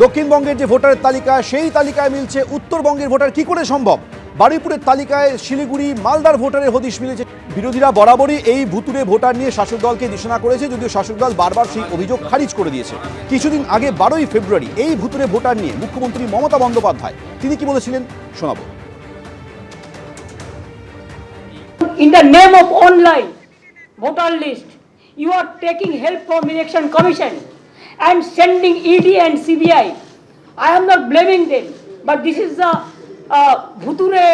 দক্ষিণবঙ্গের যে ভোটারের তালিকা সেই তালিকায় মিলছে উত্তরবঙ্গের ভোটার। কি করে সম্ভব? বারুইপুরের তালিকায় শিলিগুড়ি মালদার ভোটারের হদিশ মিলেছে। বিরোধীরা বরাবরই এই ভুতুরে ভোটার নিয়ে শাসক দলকে নিশানা করেছে যদিও শাসক দল বারবার সেই অভিযোগ খারিজ করে দিয়েছে। কিছুদিন আগে বারোই ফেব্রুয়ারি এই ভুতুরে ভোটার নিয়ে মুখ্যমন্ত্রী মমতা বন্দ্যোপাধ্যায় তিনি কি বলেছিলেন? শোনাবো। In the name of online voter list, you are taking help from election commission and sending ED and CBI. I. Am not blaming them, but this is the uh, ভুতুরে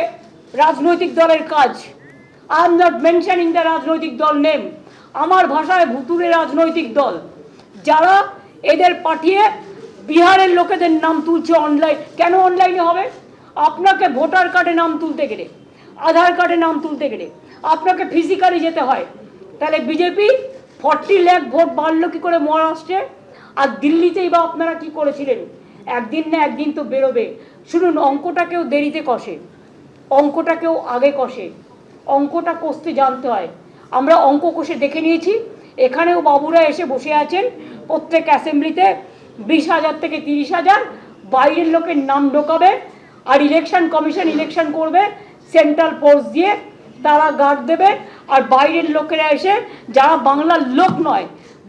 রাজনৈতিক দলের কাজ. I am not mentioning the রাজনৈতিক দল name আমার ভাষায় ভুতুরে রাজনৈতিক দল যারা এদের পাঠিয়ে বিহারের লোকেদের নাম তুলছে অনলাইন কেন অনলাইনে হবে? আপনাকে ভোটার কার্ডে নাম তুলতে গেলে আধার কার্ডে নাম তুলতে গেলে আপনাকে ফিজিক্যালি যেতে হয়। তাহলে বিজেপি ফর্টি ল্যাক ভোট বাড়লো কি করে মহারাষ্ট্রে? আর দিল্লিতেই বা আপনারা কি করেছিলেন? একদিন না একদিন তো বেরোবে। শুনুন, অঙ্কটাকেও দেরিতে কষে। অঙ্কটাকেও আগে কষে। অঙ্কটা কষতে জানতে হয়। আমরা অঙ্ক কষে দেখে নিয়েছি। এখানেও বাবুরা এসে বসে আছেন। প্রত্যেক অ্যাসেম্বলিতে বিশ হাজার থেকে তিরিশ হাজার। বাইরের লোকের নাম ঢোকাবে আর ইলেকশন কমিশন ইলেকশন করবে, সেন্ট্রাল ফোর্স দিয়ে তারা গার্ড দেবে। আর বাইরের লোকেরা এসে, যারা বাংলার লোক নয়,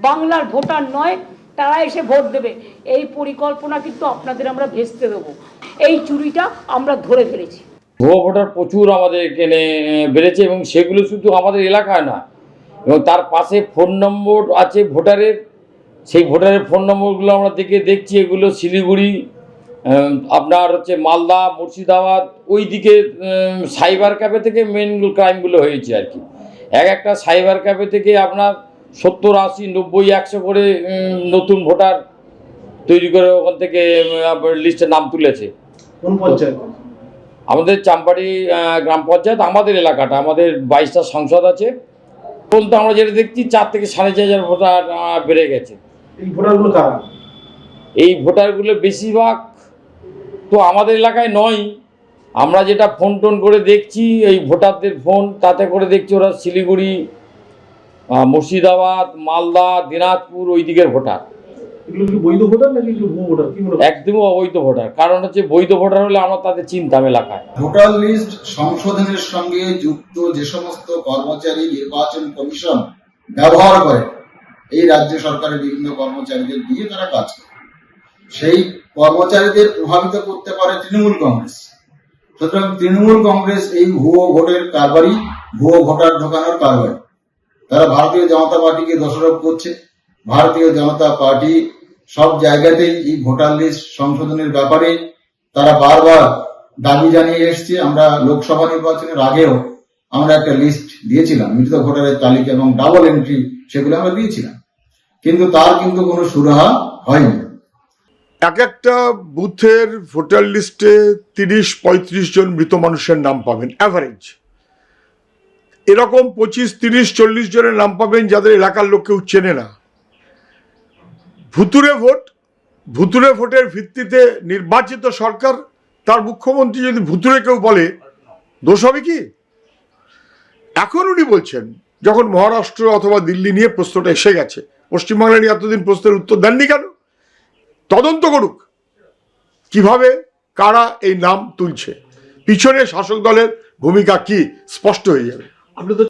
বাংলার ভোটার নয় তারা এসে ভোট দেবে। এই পরিকল্পনা কিন্তু আপনাদের আমরা ভেস্তে দেবো। এই চুরিটা আমরা ধরে ফেলেছি। ভুয়ো ভোটার প্রচুর আমাদের এখানে বেড়েছে এবং সেগুলো শুধু আমাদের এলাকায় না, এবং তার পাশে ফোন নম্বর আছে ভোটারের। সেই ভোটারের ফোন নম্বরগুলো আমরা দেখে দেখছি, এগুলো শিলিগুড়ি আপনার হচ্ছে মালদা, মুর্শিদাবাদ ওই দিকে সাইবার ক্যাফে থেকে মেন ক্রাইমগুলো হয়েছে আর কি। এক একটা সাইবার ক্যাফে থেকে আপনার সত্তর আশি নব্বই একশো করে নতুন ভোটার তৈরি করে ওখান থেকে লিস্টে নাম তুলেছে। কোন পঞ্চায়েত? আমাদের চাম্পাড়ি গ্রাম পঞ্চায়েত আমাদের এলাকাটা আমাদের বাইশটা সংসদ আছে। এখন তো আমরা যেটা দেখছি চার থেকে সাড়ে চার হাজার ভোটার বেড়ে গেছে। এই ভোটারগুলো কারা? এই ভোটারগুলো বেশিরভাগ তো আমাদের এলাকায় নয়। আমরা যেটা ফোন টোন করে দেখছি এই ভোটারদের ফোন তাতে করে দেখছি ওরা শিলিগুড়ি মুর্শিদাবাদ মালদা দিনাজপুর ওই দিকের ভোটার। এগুলো কি বৈধ ভোটার নাকি এগুলো ভুয়ো ভোটার? কি? একদমই অবৈধ ভোটার। কারণ হচ্ছে বৈধ ভোটার হলে আমরা তাদের চিনতাম এলাকায় ভোটার লিস্ট সংশোধনের সঙ্গে যুক্ত যে সমস্ত কর্মচারী নির্বাচন কমিশন ব্যবহার করে এই রাজ্য সরকারের বিভিন্ন কর্মচারীদের দিয়ে তারা কাজ করে। সেই কর্মচারীদের প্রভাবিত করতে পারে তৃণমূল কংগ্রেস। সুতরাং তৃণমূল কংগ্রেস এই ভুয়ো ভোটের কারবারি ভুয়ো ভোটার ঢোকানোর কারবারি তারা ভারতীয় জনতা পার্টিকে দোষারোপ করছে। ভারতীয় জনতা পার্টি সব জায়গাতেই এই ভোটার লিস্ট সংশোধনের ব্যাপারে তারা বারবার দাবি জানিয়ে এসছে। আমরা লোকসভা নির্বাচনের আগেও আমরা একটা লিস্ট দিয়েছিলাম মৃত ভোটারের তালিকা এবং ডাবল এন্ট্রি সেগুলো আমরা দিয়েছিলাম। কিন্তু তার কিন্তু কোনো সুরাহা হয়নি। এক একটা বুথের ভোটার লিস্টে তিরিশ পঁয়ত্রিশ জন মৃত মানুষের নাম পাবেন অ্যাভারেজ এরকম পঁচিশ, তিরিশ, চল্লিশ জনের নাম পাবেন যাদের এলাকার লোক কেউ চেনে না। ভুতুরে ভোট ভুতুরে ভোটের ভিত্তিতে নির্বাচিত সরকার, তার মুখ্যমন্ত্রী যদি ভুতুরে কেউ বলে, দোষ হবে কি? এখন উনি বলছেন, যখন মহারাষ্ট্র অথবা দিল্লি নিয়ে প্রশ্নটা এসে গেছে, পশ্চিমবাংলা নিয়ে এতদিন প্রশ্নের উত্তর দেননি কেন? তদন্ত করুক। কীভাবে, কারা এই নাম তুলছে? পিছনে শাসক দলের ভূমিকা কি? স্পষ্ট হয়ে যাবে। আপনি তো